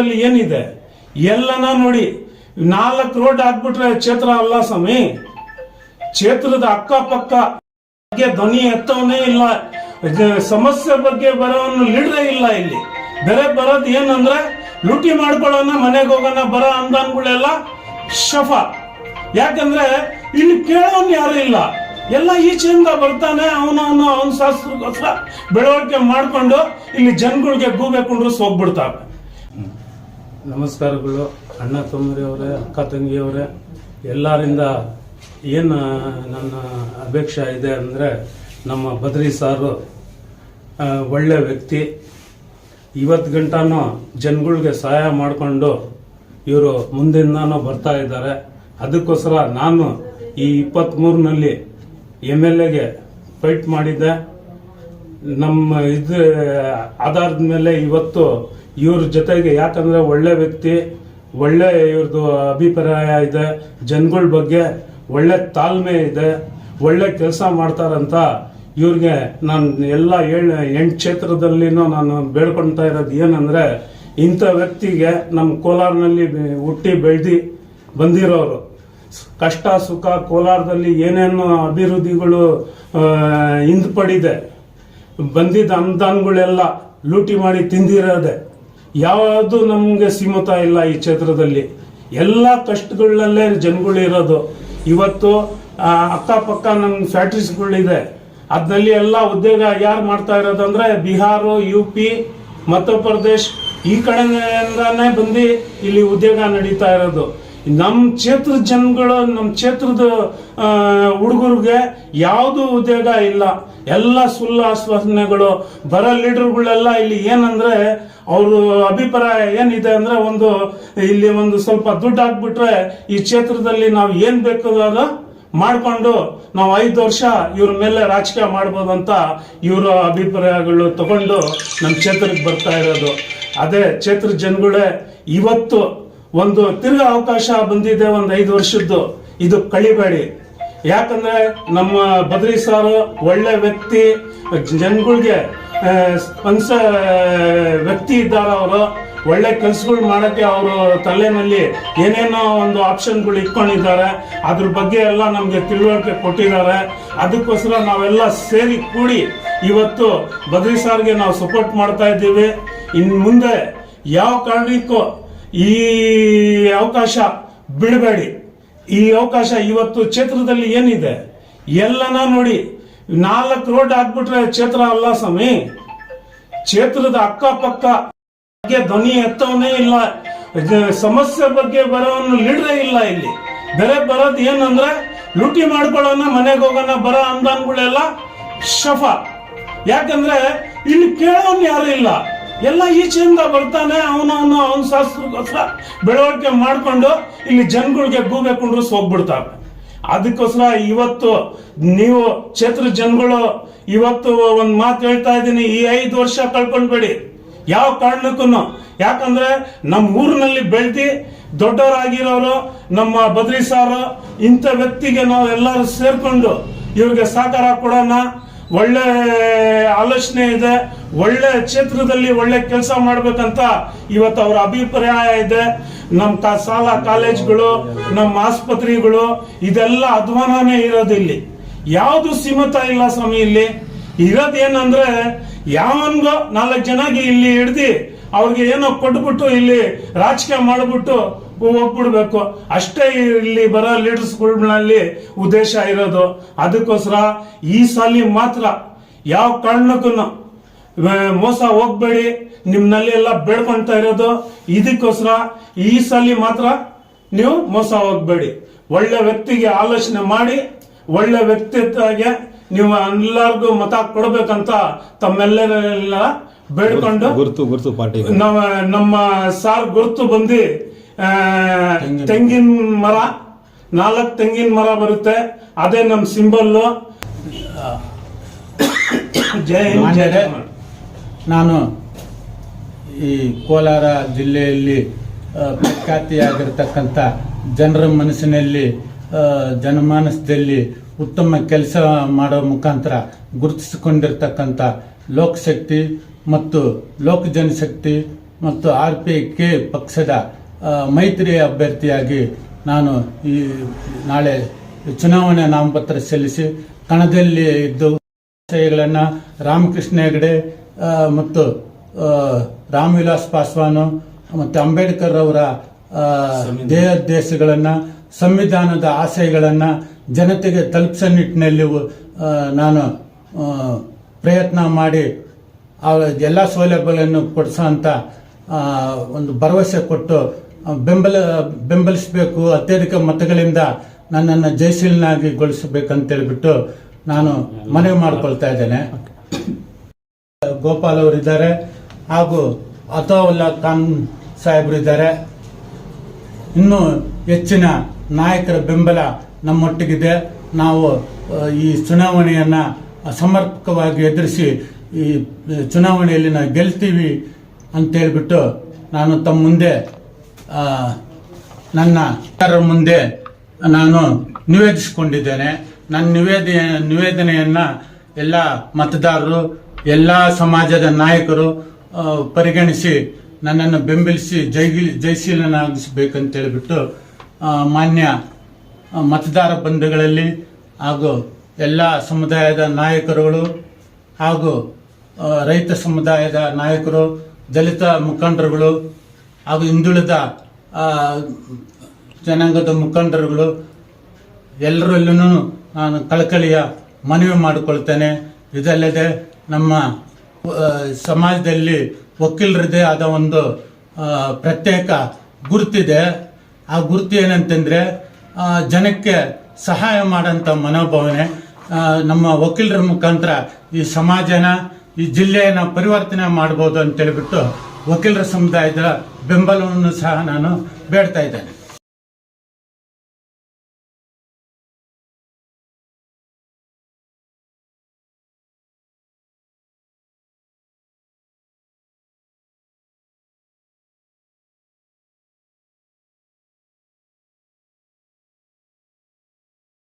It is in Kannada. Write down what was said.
ಕ್ಷೇತ್ರದಲ್ಲಿ ಏನಿದೆ? ಎಲ್ಲನ ನೋಡಿ. ನಾಲ್ಕು ರೋಡ್ ಆಗ್ಬಿಟ್ರೆ ಕ್ಷೇತ್ರ ಅಲ್ಲ ಸ್ವಾಮಿ. ಕ್ಷೇತ್ರದ ಅಕ್ಕಪಕ್ಕ ಬಗ್ಗೆ ಧ್ವನಿ ಎತ್ತವನೇ ಇಲ್ಲ. ಸಮಸ್ಯೆ ಬಗ್ಗೆ ಬರೋನು ಲೀಡ್ರೇ ಇಲ್ಲ ಇಲ್ಲಿ. ಬೇರೆ ಬರೋದು ಏನಂದ್ರೆ, ಲೂಟಿ ಮಾಡ್ಕೊಳ್ಳೋಣ, ಮನೆಗೆ ಹೋಗೋಣ, ಬರ ಅಂದಾನ್ಗಳೆಲ್ಲ ಶಫ. ಯಾಕಂದ್ರೆ, ಇಲ್ಲಿ ಕೇಳೋನ್ ಯಾರು ಇಲ್ಲ. ಎಲ್ಲ ಈಚೆಯಿಂದ ಬರ್ತಾನೆ ಅವನವನು ಅವನ ಶಾಸ್ತ್ರಕ್ಕೋಸ್ಕರ ಬೆಳವಣಿಗೆ ಮಾಡ್ಕೊಂಡು ಇಲ್ಲಿ ಜನಗಳಿಗೆ ಗೂಬೆ ಕುಂಡ್ರಸ್ ಹೋಗ್ಬಿಡ್ತಾರೆ ನಮಸ್ಕಾರಗಳು ಅಣ್ಣ ತಮ್ಮರಿಯವರೇ ಅಕ್ಕ ತಂಗಿಯವರೇ, ಎಲ್ಲರಿಂದ ಏನು ನನ್ನ ಅಪೇಕ್ಷೆ ಇದೆ ಅಂದರೆ ನಮ್ಮ ಬದ್ರಿ ಸಾರು ಒಳ್ಳೆ ವ್ಯಕ್ತಿ. ಇವತ್ತು ಗಂಟನೂ ಜನಗಳಿಗೆ ಸಹಾಯ ಮಾಡಿಕೊಂಡು ಇವರು ಮುಂದಿಂದಾನು ಬರ್ತಾ ಇದ್ದಾರೆ. ಅದಕ್ಕೋಸ್ಕರ ನಾನು ಈ ಇಪ್ಪತ್ತ್ಮೂರಿನಲ್ಲಿ ಎಂ ಎಲ್ ಎಗೆ ಫೈಟ್ ಮಾಡಿದ್ದೆ. ನಮ್ಮ ಇದು ಆಧಾರದ ಮೇಲೆ ಇವತ್ತು ಇವ್ರ ಜೊತೆಗೆ ಯಾಕಂದ್ರೆ ಒಳ್ಳೆ ವ್ಯಕ್ತಿ, ಒಳ್ಳೆ ಇವ್ರದ್ದು ಅಭಿಪ್ರಾಯ ಇದೆ, ಜನಗಳ ಬಗ್ಗೆ ಒಳ್ಳೆ ತಾಳ್ಮೆ ಇದೆ, ಒಳ್ಳೆ ಕೆಲಸ ಮಾಡ್ತಾರಂತ ಇವ್ರಿಗೆ ನಾನು ಎಲ್ಲ ಏಳು, ಎಂಟು ಕ್ಷೇತ್ರದಲ್ಲಿನೂ ನಾನು ಬೇಡ್ಕೊಳ್ತಾ ಇರೋದು ಏನಂದ್ರೆ ಇಂಥ ವ್ಯಕ್ತಿಗೆ ನಮ್ಮ ಕೋಲಾರ್ನಲ್ಲಿ ಹುಟ್ಟಿ ಬೆಳ್ದಿ ಬಂದಿರೋರು. ಕಷ್ಟ, ಸುಖ ಕೋಲಾರದಲ್ಲಿ ಏನೇನು ಅಭಿವೃದ್ಧಿಗಳು ಹಿಂದ್ಪಡಿದೆ ಹಿಂದ್ ಪಡಿದೆ. ಬಂದಿದ್ದ ಅನುದಾನಗಳೆಲ್ಲ ಲೂಟಿ ಮಾಡಿ ತಿಂದಿರೋದೆ. ಯಾವುದು ನಮಗೆ ಸೀಮಿತ ಇಲ್ಲ ಈ ಕ್ಷೇತ್ರದಲ್ಲಿ. ಎಲ್ಲ ಕಷ್ಟಗಳಲ್ಲೇ ಜನಗಳು ಇರೋದು. ಇವತ್ತು ಅಕ್ಕಪಕ್ಕ ನಮ್ಮ ಫ್ಯಾಕ್ಟ್ರೀಸ್ಗಳಿದೆ ಅದರಲ್ಲಿ ಎಲ್ಲ ಉದ್ಯೋಗ ಯಾರು ಮಾಡ್ತಾ ಇರೋದಂದ್ರೆ ಬಿಹಾರ ಯು ಪಿ ಮಧ್ಯಪ್ರದೇಶ್ ಈ ಕಡೆಯಿಂದಾನೇ ಬಂದು ಇಲ್ಲಿ ಉದ್ಯೋಗ ನಡೀತಾ ಇರೋದು. ನಮ್ಮ ಕ್ಷೇತ್ರದ ಜನಗಳು ನಮ್ಮ ಕ್ಷೇತ್ರದ ಹುಡುಗರಿಗೆ ಯಾವುದು ಉದ್ಯೋಗ ಇಲ್ಲ. ಎಲ್ಲ ಸುಳ್ಳು ಆಶ್ವಾಸನೆಗಳು, ಬರೋ ಲೀಡರ್ಗಳೆಲ್ಲ ಇಲ್ಲಿ ಏನಂದ್ರೆ, ಅವರು ಅಭಿಪ್ರಾಯ ಏನಿದೆ ಅಂದ್ರೆ ಒಂದು, ಇಲ್ಲಿ ಒಂದು ಸ್ವಲ್ಪ ದುಡ್ಡು ಹಾಕ್ಬಿಟ್ರೆ ಈ ಕ್ಷೇತ್ರದಲ್ಲಿ ನಾವು ಏನ್ ಬೇಕು ಅದು ಮಾಡ್ಕೊಂಡು ನಾವು ಐದು ವರ್ಷ ಇವ್ರ ಮೇಲೆ ರಾಜಕೀಯ ಮಾಡ್ಬೋದು ಅಂತ ಇವರ ಅಭಿಪ್ರಾಯಗಳು ತಗೊಂಡು ನಮ್ಮ ಕ್ಷೇತ್ರಕ್ಕೆ ಬರ್ತಾ ಇರೋದು. ಅದೇ ಕ್ಷೇತ್ರ ಜನಗಳೇ ಇವತ್ತು ಒಂದು ತಿರ್ಗ ಅವಕಾಶ ಬಂದಿದೆ ಒಂದು ಐದು ವರ್ಷದ್ದು. ಇದು ಕಳಿಬೇಡಿ. ಯಾಕಂದ್ರೆ ನಮ್ಮ ಬದ್ರಿ ಸಾರು ಒಳ್ಳೆ ವ್ಯಕ್ತಿ, ಜನಗಳಿಗೆ ಸ್ಪನ್ಸ ವ್ಯಕ್ತಿ ಇದ್ದಾರೆ ಅವರು. ಒಳ್ಳೆ ಕೆಲಸಗಳು ಮಾಡೋಕ್ಕೆ ಅವರು ತಲೆನಲ್ಲಿ ಏನೇನೋ ಒಂದು ಆಪ್ಷನ್ಗಳು ಇಟ್ಕೊಂಡಿದ್ದಾರೆ. ಅದ್ರ ಬಗ್ಗೆ ಎಲ್ಲ ನಮಗೆ ತಿಳುವಳಿಕೆ ಕೊಟ್ಟಿದ್ದಾರೆ. ಅದಕ್ಕೋಸ್ಕರ ನಾವೆಲ್ಲ ಸೇರಿ ಕೂಡಿ ಇವತ್ತು ಬದ್ರಿ ಸಾರ್ಗೆ ನಾವು ಸಪೋರ್ಟ್ ಮಾಡ್ತಾ ಇದ್ದೀವಿ. ಇನ್ನು ಮುಂದೆ ಯಾವ ಕಾರಣಕ್ಕೂ ಈ ಅವಕಾಶ ಬಿಡಬೇಡಿ. ಈ ಅವಕಾಶ ಇವತ್ತು ಕ್ಷೇತ್ರದಲ್ಲಿ ಏನಿದೆ? ಎಲ್ಲನ ನೋಡಿ, ನಾಲ್ಕು ರೋಡ್ ಹಾಕ್ಬಿಟ್ರೆ ಕ್ಷೇತ್ರ ಅಲ್ಲ ಸ್ವಾಮಿ. ಕ್ಷೇತ್ರದ ಅಕ್ಕಪಕ್ಕ ಧ್ವನಿ ಎತ್ತವನೇ ಇಲ್ಲ. ಸಮಸ್ಯೆ ಬಗ್ಗೆ ಬರೋನು ಲೀಡ್ರೇ ಇಲ್ಲ ಇಲ್ಲಿ. ಬೇರೆ ಬರೋದು ಏನಂದ್ರೆ, ಲೂಟಿ ಮಾಡ್ಕೊಳ್ಳೋಣ, ಮನೆಗೆ ಹೋಗೋಣ, ಬರೋ ಅಂದಾನ್ಗಳೆಲ್ಲ ಶಫ. ಯಾಕಂದ್ರೆ, ಇಲ್ಲಿ ಕೇಳೋನ್ ಯಾರು ಇಲ್ಲ. ಎಲ್ಲ ಈಚೆಯಿಂದ ಬರ್ತಾನೆ ಅವನವನು ಅವನ ಶಾಸ್ತ್ರಕ್ಕೋಸ್ಕರ ಬೆಳವಣಿಗೆ ಮಾಡ್ಕೊಂಡು ಇಲ್ಲಿ ಜನಗಳಿಗೆ ಗೂಬೆ ಕುಂಡ್ರಸ್ ಹೋಗ್ಬಿಡ್ತಾವೆ. ಅದಕ್ಕೋಸ್ಕರ ಇವತ್ತು ನೀವು ಕ್ಷೇತ್ರ ಜನಗಳು ಇವತ್ತು ಒಂದು ಮಾತು ಹೇಳ್ತಾ ಇದ್ದೀನಿ, ಈ ಐದು ವರ್ಷ ಕಳ್ಕೊಂಡ್ಬೇಡಿ. ಯಾವ ಕಾರಣಕ್ಕೂ ಯಾಕಂದ್ರೆ ನಮ್ಮ ಊರಿನಲ್ಲಿ ಬೆಳ್ದಿ ದೊಡ್ಡವರಾಗಿರೋರು, ನಮ್ಮ ಬದ್ರಿ ಸಾರು, ಇಂಥ ವ್ಯಕ್ತಿಗೆ ನಾವು ಎಲ್ಲರೂ ಸೇರ್ಕೊಂಡು ಇವ್ರಿಗೆ ಸಹಕಾರ ಕೊಡೋಣ. ಒಳ್ಳೆ ಆಲೋಚನೆ ಇದೆ. ಒಳ್ಳೆ ಕ್ಷೇತ್ರದಲ್ಲಿ ಒಳ್ಳೆ ಕೆಲಸ ಮಾಡ್ಬೇಕಂತ ಇವತ್ತು ಅವರ ಅಭಿಪ್ರಾಯ ಇದೆ. ನಮ್ಮ ಶಾಲಾ ಕಾಲೇಜ್ಗಳು ನಮ್ಮ ಆಸ್ಪತ್ರೆಗಳು, ಇದೆಲ್ಲ ಅಧ್ವಾನನೇ ಇರೋದು ಇಲ್ಲಿ. ಯಾವುದು ಸೀಮಿತ ಇಲ್ಲ ಸ್ವಾಮಿ ಇಲ್ಲಿ. ಇರೋದೇನಂದ್ರೆ ಯಾವನ್ಗೋ ನಾಲ್ಕು ಜನಗೆ ಇಲ್ಲಿ ಹಿಡ್ದು ಅವ್ರಿಗೆ ಏನೋ ಕೊಟ್ಬಿಟ್ಟು ಇಲ್ಲಿ ರಾಜಕೀಯ ಮಾಡಿಬಿಟ್ಟು ಹೋಗ್ಬಿಡ್ಬೇಕು ಅಷ್ಟೇ ಇಲ್ಲಿ ಬರೋ ಲೀಡರ್ಸ್ಗಳಲ್ಲಿ ಉದ್ದೇಶ ಇರೋದು. ಅದಕ್ಕೋಸ್ಕರ ಈ ಸಾಲಿ ಮಾತ್ರ ಯಾವ ಕಾರಣಕ್ಕೂ ಮೋಸ ಹೋಗ್ಬೇಡಿ ನಿಮ್ನಲ್ಲಿ ಎಲ್ಲ ಬೇಡ್ಕೊಂತ ಇರೋದು ಇದಕ್ಕೋಸ್ಕರ ಈ ಸಲ ಮಾತ್ರ ನೀವು ಮೋಸ ಹೋಗ್ಬೇಡಿ. ಒಳ್ಳೆ ವ್ಯಕ್ತಿಗೆ ಆಲೋಚನೆ ಮಾಡಿ ಒಳ್ಳೆ ವ್ಯಕ್ತಿತ್ವಗೆ ನೀವು ಎಲ್ಲರಿಗೂ ಮತ ಕೊಡ್ಬೇಕಂತ ತಮ್ಮೆಲ್ಲರೆಲ್ಲ ಬೇಡ್ಕೊಂಡು ಗುರುತು ಗುರುತು ಪಾರ್ಟಿ ನಮ್ಮ ನಮ್ಮ ಸಾರ್ ಗುರುತು ಬಂದು ತೆಂಗಿನ ಮರ. ನಾಲ್ಕು ತೆಂಗಿನ ಮರ ಬರುತ್ತೆ. ಅದೇ ನಮ್ಮ ಸಿಂಬಲ್ಲು. ಜೈ ಹಿಂದ್, ಜೈ ಮಾನ್ಯರೇ, ಕರ್ನಾಟಕ. ನಾನು ಈ ಕೋಲಾರ ಜಿಲ್ಲೆಯಲ್ಲಿ ಪ್ರಖ್ಯಾತಿಯಾಗಿರ್ತಕ್ಕಂಥ ಜನರ ಮನಸ್ಸಿನಲ್ಲಿ ಜನಮಾನಸದಲ್ಲಿ ಉತ್ತಮ ಕೆಲಸ ಮಾಡೋ ಮುಖಾಂತರ ಗುರುತಿಸಿಕೊಂಡಿರ್ತಕ್ಕಂಥ ಲೋಕಶಕ್ತಿ ಮತ್ತು ಲೋಕ ಜನಶಕ್ತಿ ಮತ್ತು ಆರ್ ಪಿ ಕೆ ಪಕ್ಷದ ಮೈತ್ರಿ ಅಭ್ಯರ್ಥಿಯಾಗಿ ನಾನು ಈ ನಾಳೆ ಚುನಾವಣೆ ನಾಮಪತ್ರ ಸಲ್ಲಿಸಿ, ಕಣದಲ್ಲಿ ಇದ್ದು ವಿಷಯಗಳನ್ನು ರಾಮಕೃಷ್ಣ ಹೆಗಡೆ ಮತ್ತು ಆ, ರಾಮ್ ವಿಲಾಸ್ ಪಾಸ್ವಾನ್ ಮತ್ತು ಅಂಬೇಡ್ಕರ್ ಅವರ ಆ, ದೇಹೋದ್ದೇಶಗಳನ್ನು ಸಂವಿಧಾನದ ಆಶಯಗಳನ್ನು ಜನತೆಗೆ ತಲುಪಿಸೋ ನಿಟ್ಟಿನಲ್ಲಿ ನಾನು ಪ್ರಯತ್ನ ಮಾಡಿ ಅವರ ಎಲ್ಲ ಸೌಲಭ್ಯಗಳನ್ನು ಕೊಡಿಸೋಂಥ ಆ, ಒಂದು ಭರವಸೆ ಕೊಟ್ಟು ಬೆಂಬಲ ಬೆಂಬಲಿಸಬೇಕು ಅತ್ಯಧಿಕ ಮತಗಳಿಂದ ನನ್ನನ್ನು ಜಯಶೀಲನಾಗಿ ಗೊಳಿಸಬೇಕಂತೇಳ್ಬಿಟ್ಟು ನಾನು ಮನವಿ ಮಾಡ್ಕೊಳ್ತಾ ಇದ್ದೇನೆ. ಗೋಪಾಲ್ ಅವರಿದ್ದಾರೆ. ಹಾಗೂ ಅತಾವುಲ್ಲಾ ಖಾನ್ ಸಾಹೇಬರು ಇದ್ದಾರೆ ಇನ್ನೂ ಹೆಚ್ಚಿನ ನಾಯಕರ ಬೆಂಬಲ ನಮ್ಮೊಟ್ಟಿಗಿದೆ. ನಾವು ಈ ಚುನಾವಣೆಯನ್ನ ಸಮರ್ಪಕವಾಗಿ ಎದುರಿಸಿ, ಈ ಚುನಾವಣೆಯಲ್ಲಿ ನಾವು ಗೆಲ್ತೀವಿ ಅಂತೇಳ್ಬಿಟ್ಟು ನಾನು ತಮ್ಮ ಮುಂದೆ ನನ್ನ ಮುಂದೆ ನಾನು ನಿವೇದಿಸಿಕೊಂಡಿದ್ದೇನೆ. ನನ್ನ ನಿವೇದ, ನಿವೇದನೆಯನ್ನ ಎಲ್ಲ ಮತದಾರರು ಎಲ್ಲ ಸಮಾಜದ ನಾಯಕರು ಪರಿಗಣಿಸಿ ನನ್ನನ್ನು ಬೆಂಬಲಿಸಿ ಜೈಗಿ ಜಯಶೀಲನಾಗಿಸಬೇಕಂತ ಹೇಳಿಬಿಟ್ಟು ಮಾನ್ಯ ಮತದಾರ ಬಂಧುಗಳಲ್ಲಿ ಹಾಗೂ ಎಲ್ಲ ಸಮುದಾಯದ ನಾಯಕರುಗಳು ಹಾಗೂ ರೈತ ಸಮುದಾಯದ ನಾಯಕರು, ದಲಿತ ಮುಖಂಡರುಗಳು ಹಾಗೂ ಹಿಂದುಳಿದ ಜನಾಂಗದ ಮುಖಂಡರುಗಳು ಎಲ್ಲರಲ್ಲೂ ನಾನು ಕಳಕಳಿಯ ಮನವಿ ಮಾಡಿಕೊಳ್ತೇನೆ. ಇದಲ್ಲದೆ ನಮ್ಮ ಸಮಾಜದಲ್ಲಿ ವಕೀಲರದೇ ಆದ ಒಂದು ಪ್ರತ್ಯೇಕ ಗುರುತಿದೆ. ಆ ಗುರುತು ಏನಂತಂದ್ರೆ ಜನಕ್ಕೆ ಸಹಾಯ ಮಾಡೋಂಥ ಮನೋಭಾವನೆ ನಮ್ಮ ವಕೀಲರ ಮುಖಾಂತರ ಈ ಸಮಾಜನ, ಈ ಜಿಲ್ಲೆಯನ್ನ ಪರಿವರ್ತನೆ ಮಾಡ್ಬೋದು ಅಂತೇಳ್ಬಿಟ್ಟು ವಕೀಲರ ಸಮುದಾಯದ ಬೆಂಬಲವನ್ನು ಸಹ ನಾನು ಬೇಡ್ತಾ ಇದ್ದೇನೆ.